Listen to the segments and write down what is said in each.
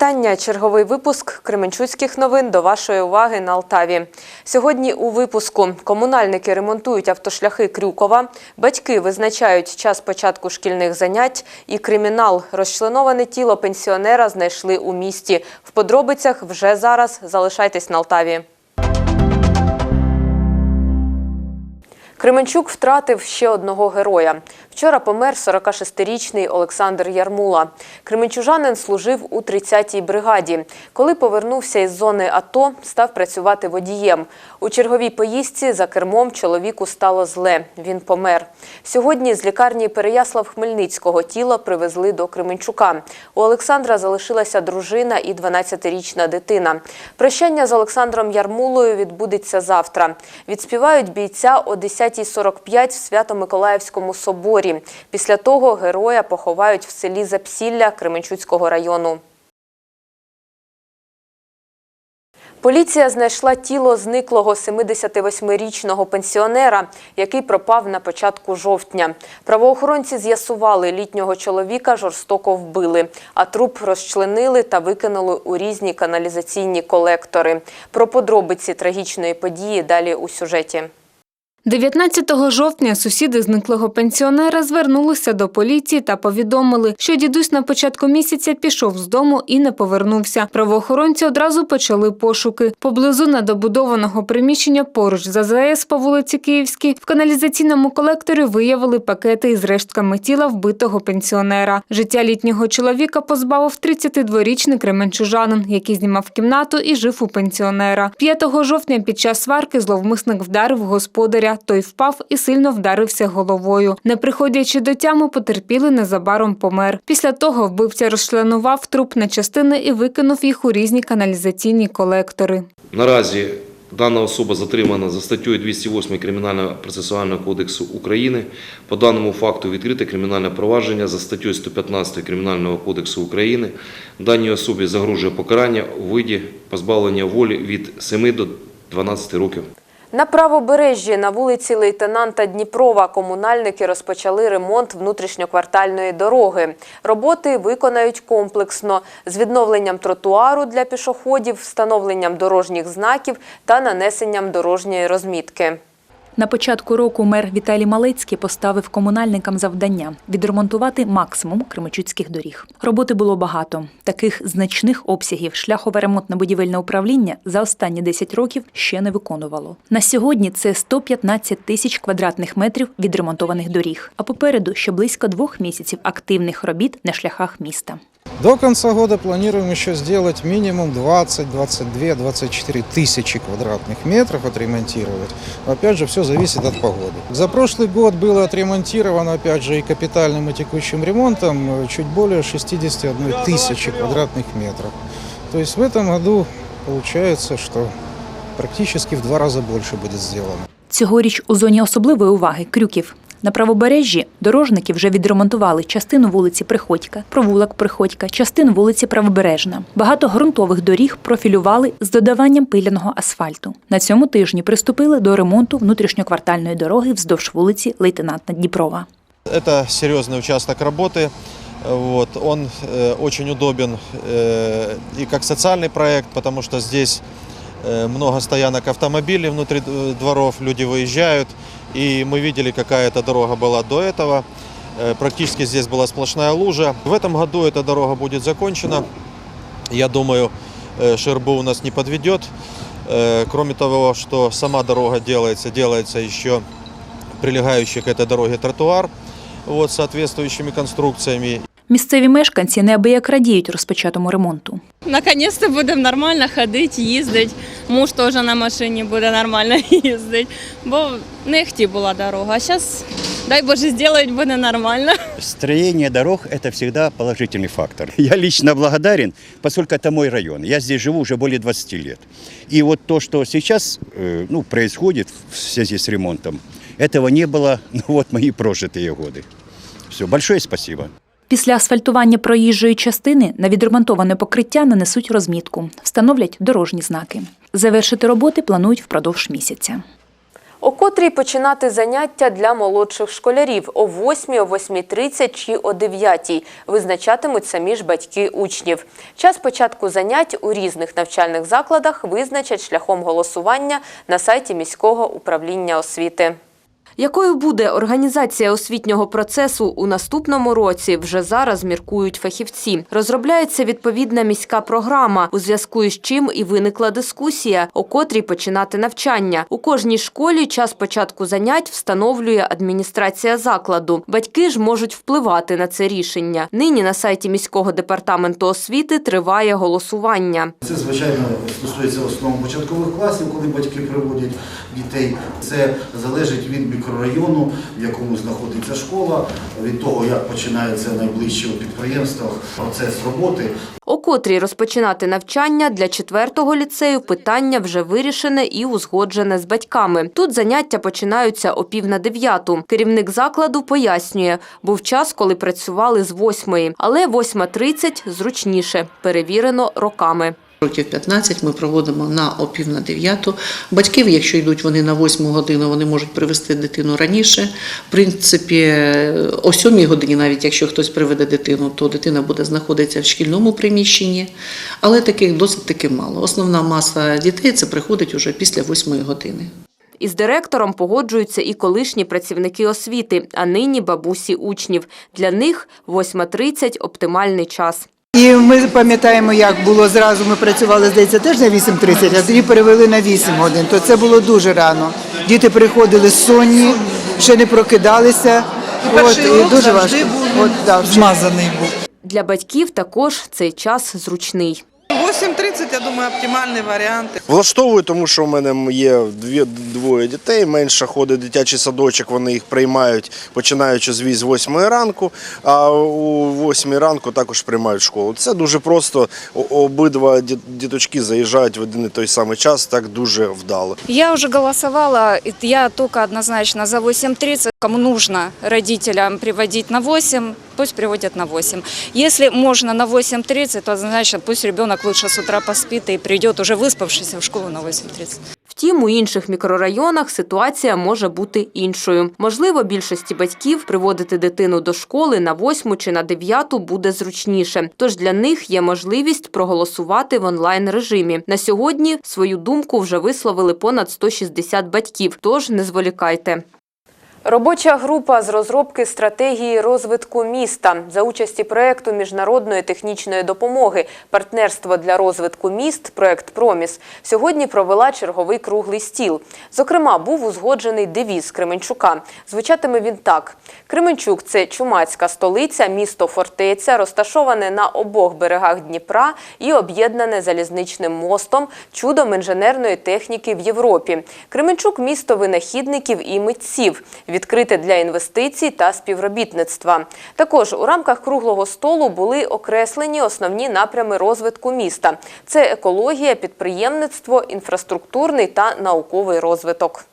вітання. Черговий випуск Кременчуцьких новин до вашої уваги на Алтаві. Сьогодні у випуску комунальники ремонтують автошляхи Крюкова, батьки визначають час початку шкільних занять і кримінал. Розчленоване тіло пенсіонера знайшли у місті. В подробицях вже зараз залишайтесь на Алтаві. Кременчук втратив ще одного героя. Вчора помер 46-річний Олександр Ярмула. Кременчужанин служив у 30-й бригаді. Коли повернувся із зони АТО, став працювати водієм. У черговій поїздці за кермом чоловіку стало зле. Він помер. Сьогодні з лікарні Переяслав-Хмельницького тіло привезли до Кременчука. У Олександра залишилася дружина і 12-річна дитина. Прощання з Олександром Ярмулою відбудеться завтра. Відспівають бійця о 10.45 в Свято-Миколаївському соборі. Після того героя поховають в селі Запсілля Кременчуцького району. Поліція знайшла тіло зниклого 78-річного пенсіонера, який пропав на початку жовтня. Правоохоронці з'ясували, літнього чоловіка жорстоко вбили, а труп розчленили та викинули у різні каналізаційні колектори. Про подробиці трагічної події далі у сюжеті. 19 жовтня сусіди зниклого пенсіонера звернулися до поліції та повідомили, що дідусь на початку місяця пішов з дому і не повернувся. Правоохоронці одразу почали пошуки. Поблизу недобудованого приміщення поруч з АЗС по вулиці Київській в каналізаційному колекторі виявили пакети із рештками тіла вбитого пенсіонера. Життя літнього чоловіка позбавив 32-річний кременчужанин, який знімав кімнату і жив у пенсіонера. 5 жовтня під час сварки зловмисник вдарив господаря. Той впав і сильно вдарився головою. Не приходячи до тями, потерпілий незабаром помер. Після того вбивця розчленував труп на частини і викинув їх у різні каналізаційні колектори. Наразі дана особа затримана за статтею 208 Кримінального процесуального кодексу України. По даному факту відкрите кримінальне провадження за статтею 115 Кримінального кодексу України. Даній особі загрожує покарання у виді позбавлення волі від 7 до 12 років. На правобережжі на вулиці лейтенанта Дніпрова комунальники розпочали ремонт внутрішньоквартальної дороги. Роботи виконають комплексно з відновленням тротуару для пішоходів, встановленням дорожніх знаків та нанесенням дорожньої розмітки. На початку року мер Віталій Малецький поставив комунальникам завдання відремонтувати максимум кремичуцьких доріг. Роботи було багато. Таких значних обсягів шляхове ремонтно-будівельне управління за останні 10 років ще не виконувало. На сьогодні це 115 тисяч квадратних метрів відремонтованих доріг. А попереду ще близько двох місяців активних робіт на шляхах міста. До конца года планируем еще сделать минимум 20, 22, 24 тысячи квадратных метров отремонтировать. Но опять же, все зависит от погоды. За прошлый год было отремонтировано, опять же, и капитальным, и текущим ремонтом э, чуть более 61 тысячи квадратных метров. То есть в этом году получается, что практически в два раза больше будет сделано. Цьогоріч у зоні особливої уваги Крюків. На правобережжі дорожники вже відремонтували частину вулиці Приходька, провулок Приходька, частину вулиці Правобережна. Багато ґрунтових доріг профілювали з додаванням пиляного асфальту. На цьому тижні приступили до ремонту внутрішньоквартальної дороги вздовж вулиці Лейтенанта Дніпрова. Это серьезный участок работы. Вот, он э, очень удобен э, и как социальный проект, потому что здесь э, много стоянок автомобилей внутри э, дворов, люди выезжают. И мы видели, какая эта дорога была до этого. Э, практически здесь была сплошная лужа. В этом году эта дорога будет закончена. Я думаю, э, ШРБУ у нас не подведет. Кроме того, что сама дорога делается, делается еще прилегающий к этой дороге тротуар вот, соответствующими конструкциями. Місцеві мешканці неабияк радіють розпочатому ремонту. Наконец-то будемо нормально ходити, їздити. Муж теж на машині буде нормально їздити, бо нехті була дорога. А зараз, дай Боже, зроблять, буде нормально. Строение дорог – это всегда положительный фактор. Я лично благодарен, поскольку это мой район. Я здесь живу уже более 20 лет. И вот то, что сейчас э, ну, происходит в связи с ремонтом, этого не было ну, вот мои прожитые годы. Все, большое спасибо. Після асфальтування проїжджої частини на відремонтоване покриття нанесуть розмітку, встановлять дорожні знаки. Завершити роботи планують впродовж місяця. О котрій починати заняття для молодших школярів – о 8, о 8.30 чи о 9 визначатимуть самі ж батьки учнів. Час початку занять у різних навчальних закладах визначать шляхом голосування на сайті міського управління освіти. Якою буде організація освітнього процесу у наступному році, вже зараз міркують фахівці. Розробляється відповідна міська програма, у зв'язку із чим і виникла дискусія, о котрій починати навчання. У кожній школі час початку занять встановлює адміністрація закладу. Батьки ж можуть впливати на це рішення. Нині на сайті міського департаменту освіти триває голосування. Це, звичайно, стосується в основному початкових класів, коли батьки приводять дітей. Це залежить від мікрорайону, в якому знаходиться школа, від того, як починається найближче у підприємствах процес роботи. О котрій розпочинати навчання для четвертого ліцею питання вже вирішене і узгоджене з батьками. Тут заняття починаються о пів на дев'яту. Керівник закладу пояснює, був час, коли працювали з восьмої, але 8.30 зручніше, перевірено роками. Років 15 ми проводимо на о пів на дев'яту. Батьків, якщо йдуть вони на восьму годину, вони можуть привезти дитину раніше. В принципі, о сьомій годині, навіть якщо хтось приведе дитину, то дитина буде знаходитися в шкільному приміщенні. Але таких досить таки мало. Основна маса дітей це приходить уже після восьмої години. Із директором погоджуються і колишні працівники освіти, а нині бабусі учнів. Для них 8.30 – оптимальний час. І ми пам'ятаємо, як було зразу. Ми працювали, здається, теж на 8.30, а тоді перевели на 8 годин. То це було дуже рано. Діти приходили сонні, ще не прокидалися. От, і дуже важко. От, да, змазаний був. Для батьків також цей час зручний. 8.30, я думаю, оптимальний варіант. Влаштовую, тому що в мене є дві, двоє дітей, менше ходить дитячий садочок, вони їх приймають, починаючи з 8 ранку, а у 8 ранку також приймають школу. Це дуже просто, обидва діточки заїжджають в один і той самий час, так дуже вдало. Я уже голосовала, и я только однозначно за 8.30. Кому нужно родителям приводить на 8, пусть приводят на 8. Если можно на 8.30, то однозначно пусть ребенок лучше с утра поспит и придет уже выспавшийся в школу на 8.30. Втім, у інших мікрорайонах ситуація може бути іншою. Можливо, більшості батьків приводити дитину до школи на 8 чи на 9 буде зручніше. Тож для них є можливість проголосувати в онлайн-режимі. На сьогодні свою думку вже висловили понад 160 батьків, тож не зволікайте. Робоча група з розробки стратегії розвитку міста за участі проекту міжнародної технічної допомоги партнерство для розвитку міст. Проект Проміс сьогодні провела черговий круглий стіл. Зокрема, був узгоджений девіз Кременчука. Звучатиме він так: Кременчук це чумацька столиця, місто фортеця, розташоване на обох берегах Дніпра і об'єднане залізничним мостом, чудом інженерної техніки в Європі. Кременчук місто винахідників і митців відкрите для інвестицій та співробітництва. Також у рамках круглого столу були окреслені основні напрями розвитку міста: це екологія, підприємництво, інфраструктурний та науковий розвиток.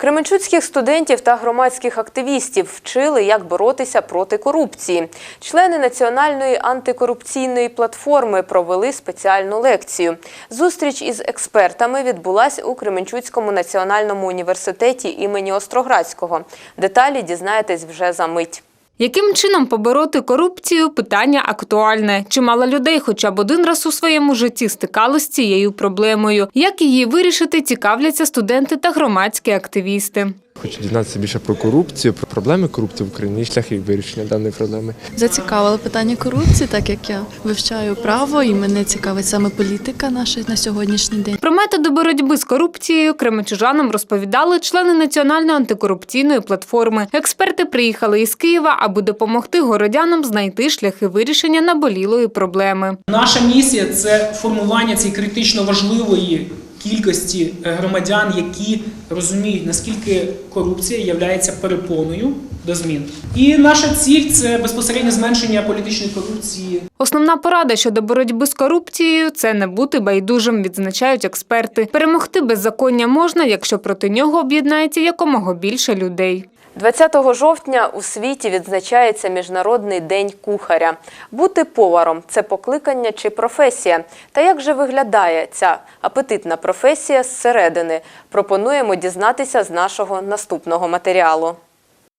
Кременчуцьких студентів та громадських активістів вчили, як боротися проти корупції. Члени Національної антикорупційної платформи провели спеціальну лекцію. Зустріч із експертами відбулась у Кременчуцькому національному університеті імені Остроградського. Деталі дізнаєтесь вже за мить. Яким чином побороти корупцію? Питання актуальне. Чимало людей хоча б один раз у своєму житті стикалося з цією проблемою. Як її вирішити, цікавляться студенти та громадські активісти. Хочу дізнатися більше про корупцію, про проблеми корупції в Україні і шляхи вирішення даної проблеми. Зацікавило питання корупції, так як я вивчаю право і мене цікавить саме політика наша на сьогоднішній день. Про методи боротьби з корупцією кременчужанам розповідали члени Національної антикорупційної платформи. Експерти приїхали із Києва, аби допомогти городянам знайти шляхи вирішення наболілої проблеми. Наша місія це формування цієї критично важливої кількості е, громадян, які розуміють, наскільки корупція є перепоною до змін. І наша ціль це безпосередньо зменшення політичної корупції. Основна порада щодо боротьби з корупцією це не бути байдужим, відзначають експерти. Перемогти беззаконня можна, якщо проти нього об'єднається якомога більше людей. 20 жовтня у світі відзначається Міжнародний день кухаря. Бути поваром це покликання чи професія. Та як же виглядає ця апетитна професія зсередини? Пропонуємо дізнатися з нашого наступного матеріалу.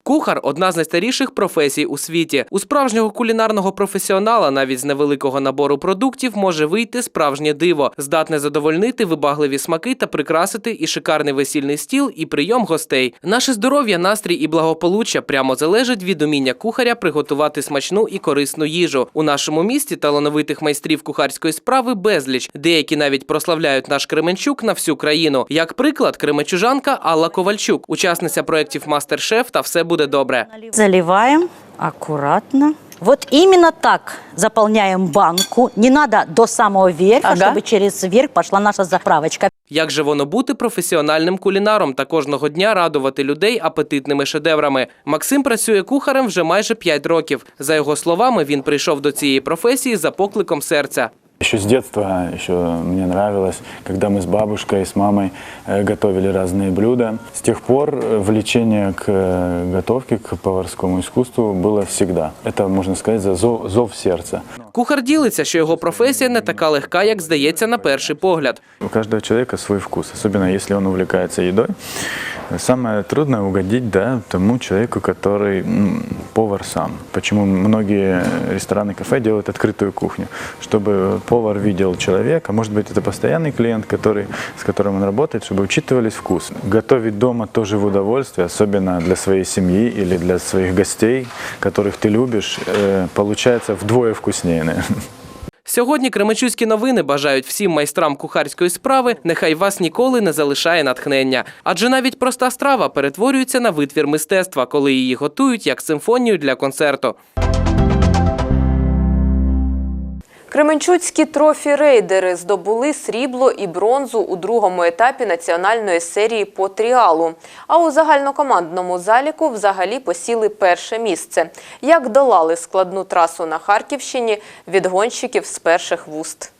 Кухар одна з найстаріших професій у світі. У справжнього кулінарного професіонала навіть з невеликого набору продуктів може вийти справжнє диво, здатне задовольнити вибагливі смаки та прикрасити і шикарний весільний стіл, і прийом гостей. Наше здоров'я, настрій і благополуччя прямо залежить від уміння кухаря приготувати смачну і корисну їжу. У нашому місті талановитих майстрів кухарської справи безліч. Деякі навіть прославляють наш Кременчук на всю країну. Як приклад, кременчужанка Алла Ковальчук, учасниця проєктів Мастер-шеф та все буде добре. Заливаем аккуратно. Вот именно так заполняем банку. Не надо до самого верха, чтобы через верх пошла наша заправочка. Як же воно бути професіональним кулінаром та кожного дня радувати людей апетитними шедеврами? Максим працює кухарем вже майже 5 років. За його словами, він прийшов до цієї професії за покликом серця. Еще с детства еще мне нравилось, когда мы с бабушкой, с мамой э, готовили разные блюда. С тех пор э, влечение к э, готовке, к поварскому искусству было всегда. Это, можно сказать, за зов, зов сердца. Кухар ділиться, що його професія не така легка, як здається на перший погляд. У каждого человека свой вкус, особенно если он увлекается едой. Самое трудное угодить да, тому человеку, который повар сам. Почему многие рестораны, кафе делают открытую кухню, чтобы повар видел человека, может быть, это постоянный клиент, который, с которым он работает, чтобы учитывались вкус. Готовить дома тоже в удовольствие, особенно для своей семьи или для своих гостей, которых ты любишь, э, получается вдвое вкуснее. наверное. Сьогодні Кременчуцькі новини бажають всім майстрам кухарської справи, нехай вас ніколи не залишає натхнення. Адже навіть проста страва перетворюється на витвір мистецтва, коли її готують як симфонію для концерту. Кременчуцькі трофі-рейдери здобули срібло і бронзу у другому етапі національної серії по тріалу. А у загальнокомандному заліку взагалі посіли перше місце. Як долали складну трасу на Харківщині від гонщиків з перших вуст.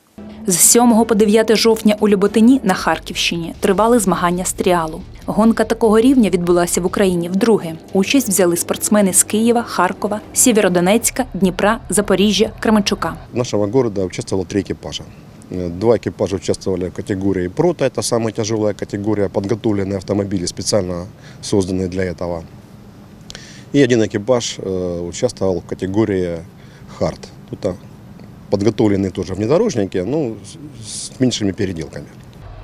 З 7 по 9 жовтня у Люботині на Харківщині тривали змагання з тріалу. Гонка такого рівня відбулася в Україні вдруге. Участь взяли спортсмени з Києва, Харкова, Сєвєродонецька, Дніпра, Запоріжжя, Кременчука. нашего города участвовало три экипажа. Э, Два экипажа участвовали в категории «Прото», это самая тяжелая категория, подготовленные автомобили, специально созданные для этого. И один экипаж э, участвовал в категории «Хард». Тут а, подготовленные тоже внедорожники, ну, с- с меньшими переделками.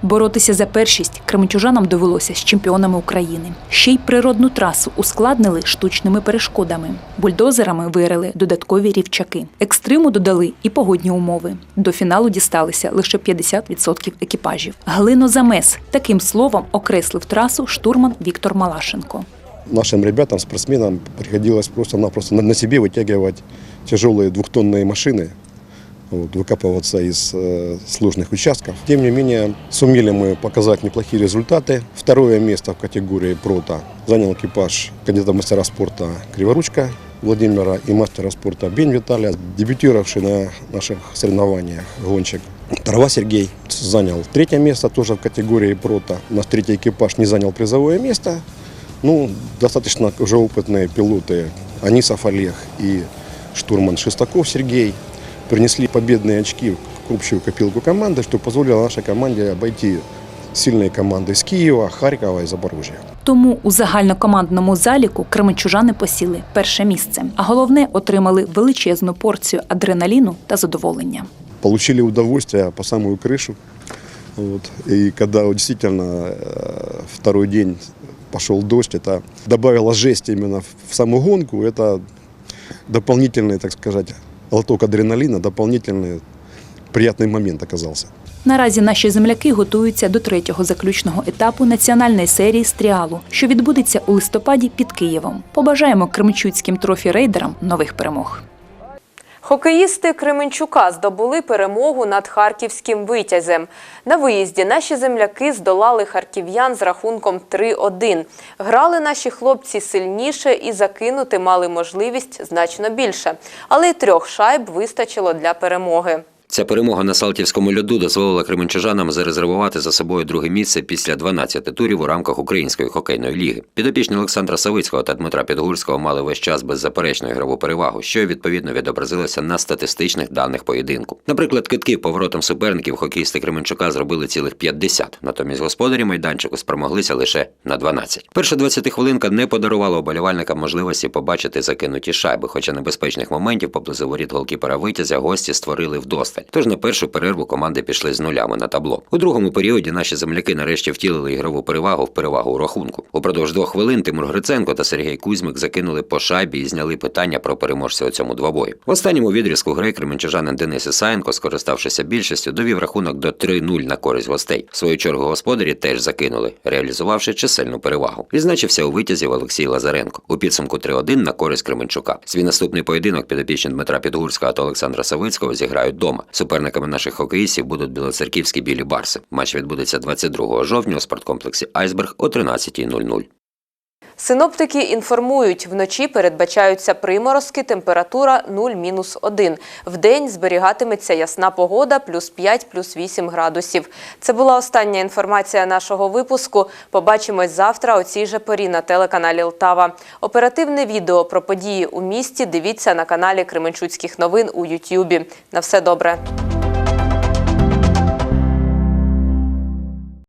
Боротися за першість кременчужанам довелося з чемпіонами України. Ще й природну трасу ускладнили штучними перешкодами. Бульдозерами вирили додаткові рівчаки. Екстриму додали і погодні умови. До фіналу дісталися лише 50% екіпажів. Глинозамес таким словом окреслив трасу штурман Віктор Малашенко. Нашим ребятам, спортсменам приходилось просто-напросто на на себе вытягивать тяжелые двухтонные машины, Вот, выкапываться из э, сложных участков. Тем не менее, сумели мы показать неплохие результаты. Второе место в категории «Прото» занял экипаж кандидата мастера спорта Криворучка Владимира и мастера спорта Бень Виталия, дебютировавший на наших соревнованиях гонщик. Трава Сергей занял третье место тоже в категории «Прото». У нас третий экипаж не занял призовое место. Ну, достаточно уже опытные пилоты Анисов Олег и штурман Шестаков Сергей принесли победные очки в общую копилку команды, что позволило нашей команде обойти сильные команды из Киева, Харькова и Запорожья. Тому у загальнокомандному заліку кременчужани посіли перше місце, а головне отримали величезну порцію адреналіну та задоволення. Получили удовольствие по самую крышу. Вот. И когда вот действительно э, второй день пошел дождь, это добавило жесть именно в саму гонку. Это дополнительный, так сказать, глоток адреналіна, дополнительний приємний момент оказався. Наразі наші земляки готуються до третього заключного етапу національної серії стріалу, що відбудеться у листопаді під Києвом. Побажаємо кримчуцьким трофі-рейдерам нових перемог. Хокеїсти Кременчука здобули перемогу над харківським витязем. На виїзді наші земляки здолали харків'ян з рахунком 3-1. Грали наші хлопці сильніше і закинути мали можливість значно більше. Але й трьох шайб вистачило для перемоги. Ця перемога на Салтівському льоду дозволила кременчужанам зарезервувати за собою друге місце після 12 турів у рамках Української хокейної ліги. Підопічні Олександра Савицького та Дмитра Підгурського мали весь час беззаперечну ігрову перевагу, що відповідно відобразилося на статистичних даних поєдинку. Наприклад, китків поворотом суперників хокеїсти Кременчука зробили цілих 50, натомість господарі майданчику спромоглися лише на 12. Перша 20 хвилинка не подарувала оболівальникам можливості побачити закинуті шайби, хоча небезпечних моментів поблизу воріт голкіпера витязя гості створили вдосталь. Тож на першу перерву команди пішли з нулями на табло. У другому періоді наші земляки нарешті втілили ігрову перевагу в перевагу у рахунку. Упродовж двох хвилин Тимур Гриценко та Сергій Кузьмик закинули по шайбі і зняли питання про переможця у цьому двобої. В останньому відрізку гри кременчужанин Денис Ісаєнко, скориставшися більшістю, довів рахунок до 3-0 на користь гостей. В свою чергу господарі теж закинули, реалізувавши чисельну перевагу. Відзначився у витязів Олексій Лазаренко. У підсумку 3-1 на користь Кременчука. Свій наступний поєдинок підопічні Дмитра Підгурського та Олександра Савицького зіграють дома. Суперниками наших хокеїстів будуть білоцерківські білі барси. Матч відбудеться 22 жовтня у спорткомплексі Айсберг о 13.00. Синоптики інформують, вночі передбачаються приморозки, температура 0-1. Вдень зберігатиметься ясна погода плюс 5, плюс 8 градусів. Це була остання інформація нашого випуску. Побачимось завтра о цій же порі на телеканалі Лтава. Оперативне відео про події у місті дивіться на каналі Кременчуцьких новин у Ютюбі. На все добре.